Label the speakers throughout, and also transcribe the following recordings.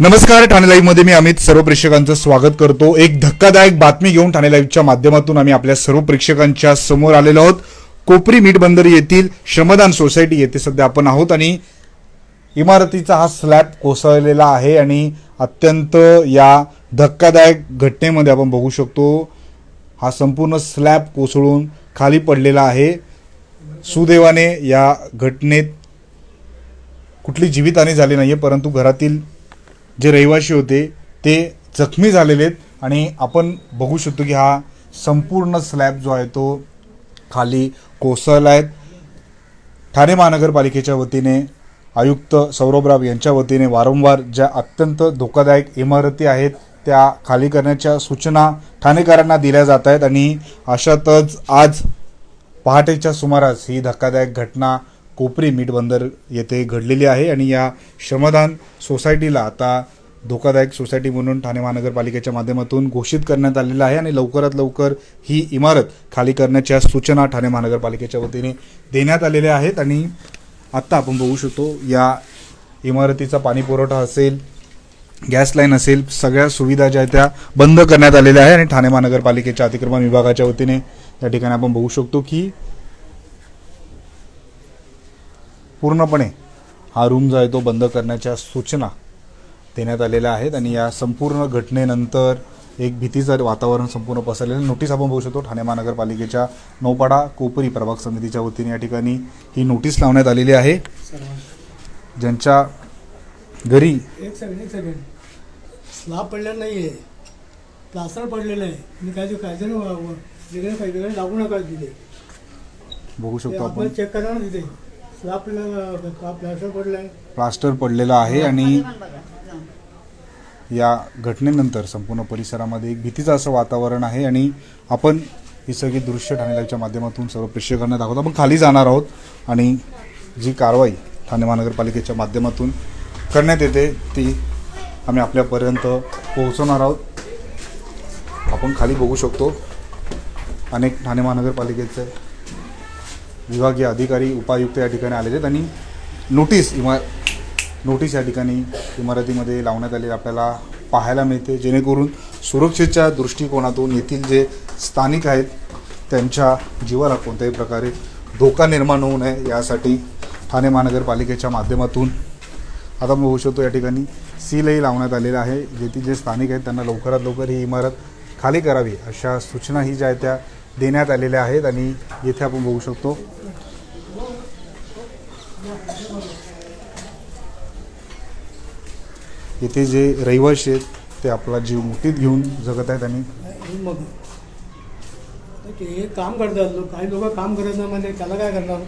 Speaker 1: नमस्कार ठाणे लाईव्हमध्ये मी अमित. सर्व प्रेक्षकांचं स्वागत करतो. एक धक्कादायक बातमी घेऊन ठाणे लाईव्हच्या माध्यमातून आम्ही आपल्या सर्व प्रेक्षकांच्या समोर आलेलो आहोत. कोपरी मीठ बंदर येथील श्रमदान सोसायटी येथे सध्या आपण आहोत आणि इमारतीचा हा स्लॅब कोसळलेला आहे आणि अत्यंत या धक्कादायक घटनेमध्ये आपण बघू शकतो. हा संपूर्ण स्लॅब कोसळून खाली पडलेला आहे. सुदैवाने या घटनेत कुठली जीवितहानी झाली नाही आहे परंतु घरातील जे रहिवाशी होते ते जखमी झालेले आहेत. आणि आपण बघू शकतो की हा संपूर्ण स्लॅब जो आहे तो खाली कोसळला आहेत ठाणे महानगरपालिकेच्या वतीने आयुक्त सौरभराव यांच्या वतीने वारंवार ज्या अत्यंत धोकादायक इमारती आहेत त्या खाली करण्याच्या सूचना ठाणेकरांना दिल्या जात आहेत. आणि अशातच आज पहाटेच्या सुमारास ही धक्कादायक घटना कोपरी मीठ बंदर येथे घडलेली आहे आणि या श्रमदान सोसायटीला आता धोकादायक सोसायटी म्हणून ठाणे महानगरपालिकेच्या माध्यमातून घोषित करण्यात आलेलं आहे आणि लवकरात लवकर ही इमारत खाली करण्याच्या सूचना ठाणे महानगरपालिकेच्या वतीने देण्यात आलेल्या आहेत. आणि आत्ता आपण बघू शकतो या इमारतीचा पाणीपुरवठा असेल गॅस लाईन असेल सगळ्या सुविधा ज्या आहेत त्या बंद करण्यात आलेल्या आहे आणि ठाणे महानगरपालिकेच्या अतिक्रमण विभागाच्या वतीने या ठिकाणी आपण बघू शकतो की पूर्णपणे हा रूम जो आहे तो बंद करण्याच्या सूचना देण्यात आलेल्या आहेत आणि या संपूर्ण घटनेनंतर एक भीतीचं वातावरण संपूर्ण पसरलेलं नोटीस आपण बघू शकतो ठाणे महानगरपालिकेच्या नौपाडा कोपरी प्रभाग समितीच्या वतीने या ठिकाणी ही नोटीस लावण्यात आलेली आहे. ज्यांच्या घरी
Speaker 2: एक सेकंड एक सेकंड स्लाब पडलेला नाही आहे प्लास्टर पडलेलं आहे. आणि काय काय जण वेगळे वेगळे लागू नका तिथे.
Speaker 1: बघू शकतो
Speaker 2: आपण चेक करा ना तिथे. प्लास्टर पडलं आहे
Speaker 1: प्लास्टर पडलेलं आहे आणि या घटनेनंतर संपूर्ण परिसरामध्ये एक भीतीचं असं वातावरण आहे आणि आपण ही सगळी दृश्य ठाणे लाईव्हच्या माध्यमातून सर्व प्रेक्षकांना दाखवतो आपण खाली जाणार आहोत आणि जी कारवाई ठाणे महानगरपालिकेच्या माध्यमातून करण्यात येते ती आम्ही आपल्यापर्यंत पोहोचवणार आहोत. आपण खाली बघू शकतो अनेक ठाणे महानगरपालिकेचे विभागीय अधिकारी उपायुक्त या ठिकाणी आलेले आहेत आणि नोटीस इमा नोटीस या ठिकाणी इमारतीमध्ये लावण्यात आलेली आपल्याला पाहायला मिळते. जेणेकरून सुरक्षेच्या दृष्टिकोनातून येथील जे स्थानिक आहेत त्यांच्या जीवाला कोणत्याही प्रकारे धोका निर्माण होऊ नये यासाठी ठाणे महानगरपालिकेच्या माध्यमातून आता मी बघू शकतो या ठिकाणी सीलही लावण्यात आलेलं आहे. जेथील जे स्थानिक आहेत त्यांना लवकरात लवकर ही इमारत खाली करावी अशा सूचनाही ज्या आहेत त्या देण्यात आलेल्या आहेत आणि येथे आपण बघू शकतो. येथे जे रहिवाशी आहेत ते आपला जीव मुठीत घेऊन जगत आहेत आणि
Speaker 2: हे मग ते काम करतात लोक. काही लोक काम करत नाही म्हणजे त्याला काय करणार?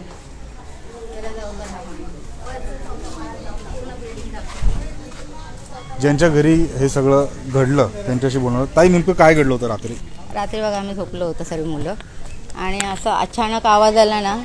Speaker 1: ज्यांच्या घरी हे सगळं घडलं त्यांच्याशी बोलणार ताई नेमकं काय घडलं होतं रात्री?
Speaker 3: रात्री बघा आम्ही झोपलो होतो सर्व मुलं. आणि असं अचानक आवाज आला ना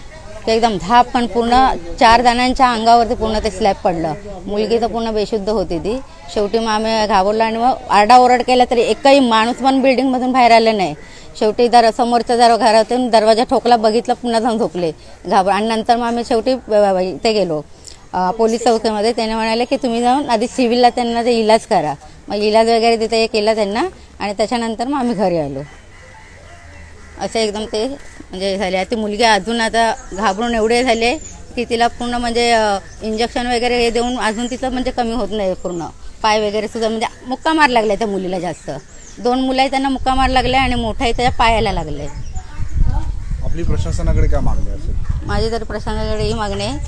Speaker 3: ते एकदम धाप पण पूर्ण चार जणांच्या अंगावरती पूर्ण ते स्लॅब पडलं. मुलगी तर पूर्ण बेशुद्ध होती ती. शेवटी मग आम्ही घाबरलो आणि मग आरडाओरड केला तरी एकही माणूस पण बिल्डिंगमधून बाहेर आलं नाही. शेवटी दर समोरच्या जर घरातून दरवाजा ठोकला बघितलं पुन्हा जाऊन झोपले. घाबर आणि नंतर मग आम्ही शेवटी ते इथे गेलो. पोलीस चौकीमध्ये. त्याने म्हणाले की तुम्ही जाऊन आधी सिव्हिलला त्यांना ते इलाज करा. मग इलाज वगैरे तिथे हे केला त्यांना. आणि त्याच्यानंतर मग आम्ही घरी आलो. असं एकदम ते म्हणजे झाले. ती मुलगी अजून आता घाबरून एवढे झाले की तिला पूर्ण म्हणजे इंजेक्शन वगैरे हे देऊन अजून तिचं म्हणजे कमी होत नाही पूर्ण. पाय वगैरे सुद्धा म्हणजे मुक्का मार लागले त्या मुलीला जास्त. दोन मुलं आहे त्यांना मुक्का मार लागले आणि मोठा आहे त्याच्या पायाला लागले
Speaker 1: आपली प्रशासनाकडे काय मागणी असेल
Speaker 3: माझी तर प्रसंगाकडे ही मागणी आहे.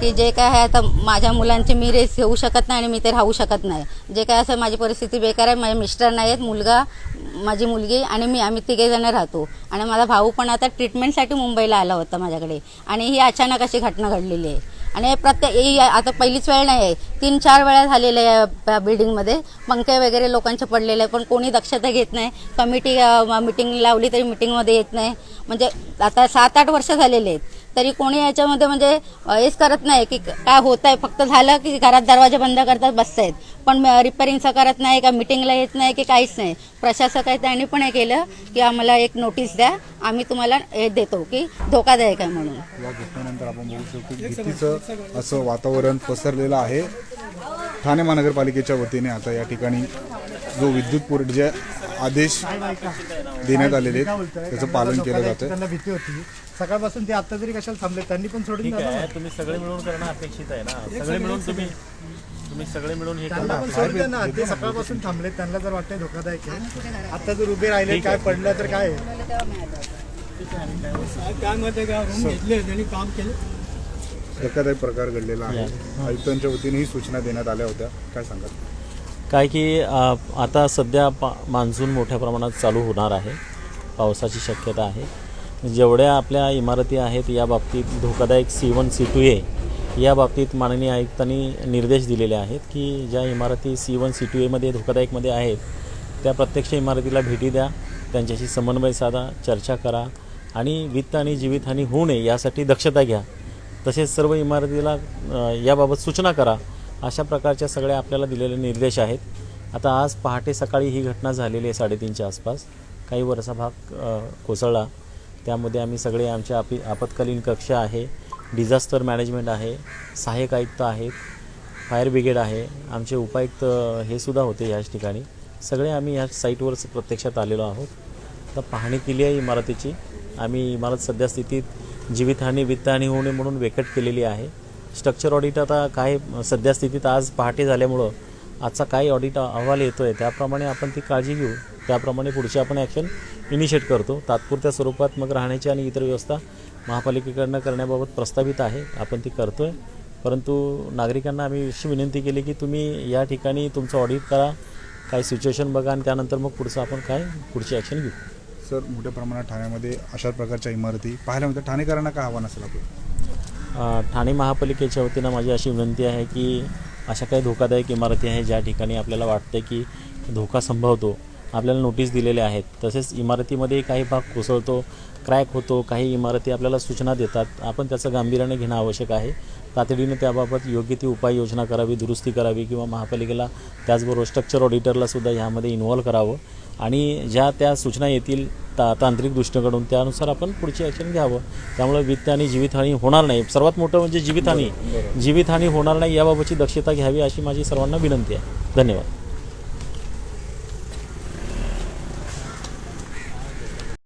Speaker 3: की जे काय आहे आता माझ्या मुलांची मी रेस घेऊ शकत नाही आणि मी ते राहू शकत नाही. जे काय असं माझी परिस्थिती बेकार आहे माझे मिस्टर नाही आहेत मुलगा माझी मुलगी आणि मी आम्ही तिघे जण राहतो. आणि माझा भाऊ पण आता ट्रीटमेंटसाठी मुंबईला आला होता माझ्याकडे. आणि ही अचानक अशी घटना घडलेली आहे. आणि प्रत्येक आता पहिलीच वेळ नाही आहे. तीन चार वेळा झालेलं आहे या बिल्डिंगमध्ये. पंखे वगैरे लोकांचे पडलेले आहे पण कोणी दक्षता घेत नाही. कमिटी मिटिंग लावली तरी मिटिंगमध्ये येत नाही. म्हणजे आता सात आठ वर्ष झालेले आहेत. तरी कोणी याच्यामध्ये म्हणजे हेच करत नाही की काय होत आहे फक्त झालं की घरात दरवाजे बंद करतात बसतायत पण रिपेअरिंगचं करत नाही का मिटिंगला येत नाही की काहीच नाही. प्रशासक आहे त्यांनी पण हे केलं की आम्हाला एक नोटीस द्या आम्ही तुम्हाला हे देतो की धोकादायक आहे म्हणून.
Speaker 1: या घटनेनंतर आपण बघू शकतो की भीतीचं असं वातावरण पसरलेलं आहे. ठाणे महानगरपालिकेच्या वतीने आता या ठिकाणी जो विद्युत पुरवठा आदेश देण्यात आलेले आहेत. त्याचं पालन केलं जातं
Speaker 4: त्यांना भीती होती. सकाळपासून ते आता जरी कशाला थांबले त्यांनी पण सोडून
Speaker 5: ठीक
Speaker 4: द्यावं
Speaker 5: आहे तुम्ही सगळे मिळून करणं अपेक्षित आहे ना? सगळे मिळून तुम्ही तुम्ही सगळे मिळून हे
Speaker 4: त्यांना
Speaker 5: करा.
Speaker 4: पण सोडून द्या ना ते सकाळपासून थांबले त्यांना जर वाटतंय धोकादायक आहे. आता जर उभे राहिले काय पडलं तर काय? आहे?
Speaker 2: काय मत आहे का रूम घेतले त्यांनी काम केलं.
Speaker 1: धक्कादायक प्रकार घडलेला आहे. आयुक्तांच्या वतीने ही सूचना देण्यात आल्या होत्या. काय सांगाल?
Speaker 5: काय की आता सध्या पा मान्सून मोठ्या प्रमाणात चालू होणार आहे. पावसाची शक्यता आहे. जेवढ्या आपल्या इमारती आहेत या बाबतीत धोकादायक C one C two A या बाबतीत माननीय आयुक्तांनी निर्देश दिलेले आहेत की ज्या इमारती सी वन सी टू एमध्ये धोकादायकमध्ये आहेत त्या प्रत्यक्ष इमारतीला भेटी द्या त्यांच्याशी समन्वय साधा चर्चा करा आणि वित्त आणि जीवितहानी होऊ नये यासाठी दक्षता घ्या. तसेच सर्व इमारतीला याबाबत सूचना करा. अशा प्रकारच्या सगळ्या आपल्याला दिलेले निर्देश आहेत. आता आज पहाटे सकाळी ही घटना झालेली आहे साडेतीनच्या आसपास. काही वरचा भाग कोसळला. त्यामध्ये आम्ही सगळे आमचे आपी आपत्कालीन कक्ष आहे डिझास्टर मॅनेजमेंट आहे सहाय्यक आयुक्त आहेत फायर ब्रिगेड आहे आमचे उपायुक्त हे सुद्धा होते ह्याच ठिकाणी. सगळे आम्ही ह्या साईटवर प्रत्यक्षात आलेलो आहोत. तर पाहणी केली आहे इमारतीची. आम्ही इमारत सध्या स्थितीत जीवितहानी वित्तहानी होऊ नये म्हणून वेकट केलेली आहे. स्ट्रक्चर ऑडिट आता काय सध्या स्थितीत आज पहाटे झाल्यामुळं आजचा काय ऑडिट अहवाल येतो आहे त्याप्रमाणे आपण ती काळजी घेऊ. त्याप्रमाणे पुढची आपण ॲक्शन इनिशिएट करतो. तात्पुरत्या स्वरूपात मग राहण्याची आणि इतर व्यवस्था महापालिकेकडनं करण्याबाबत प्रस्तावित आहे. आपण ती करतो आहे परंतु नागरिकांना आम्ही अशी विनंती केली की तुम्ही या ठिकाणी तुमचं ऑडिट करा काय सिच्युएशन बघा आणि त्यानंतर मग पुढचं आपण काय पुढची ॲक्शन घेऊ.
Speaker 1: सर मोठ्या प्रमाणात ठाण्यामध्ये अशा प्रकारच्या इमारती पाहायला मिळतात ठाणेकरांना काय आव्हान असेल आपलं?
Speaker 5: ठाणे महापालिकेच्या वतीनं माझी अशी विनंती आहे की अशा काही धोकादायक इमारती आहे ज्या ठिकाणी आपल्याला वाटते की धोका संभवतो. आपल्याला नोटीस दिलेल्या आहेत. तसेच इमारतीमध्ये काही भाग कोसळतो क्रॅक होतो काही इमारती आपल्याला सूचना देतात. आपण त्याचं गांभीर्याने घेणं आवश्यक आहे. तातडीने त्याबाबत योग्य ती उपाययोजना करावी दुरुस्ती करावी किंवा महापालिकेला त्याचबरोबर स्ट्रक्चर ऑडिटरला सुद्धा ह्यामध्ये इन्व्हॉल्व करावं. आणि ज्या त्या सूचना येतील ता तांत्रिक दृष्टीकडून त्यानुसार आपण पुढची ॲक्शन घ्यावं. त्यामुळे वित्त आणि जीवितहानी होणार नाही. सर्वात मोठं म्हणजे जीवितहानी. जीवितहानी होणार नाही याबाबतची दक्षता घ्यावी अशी माझी सर्वांना विनंती आहे. धन्यवाद.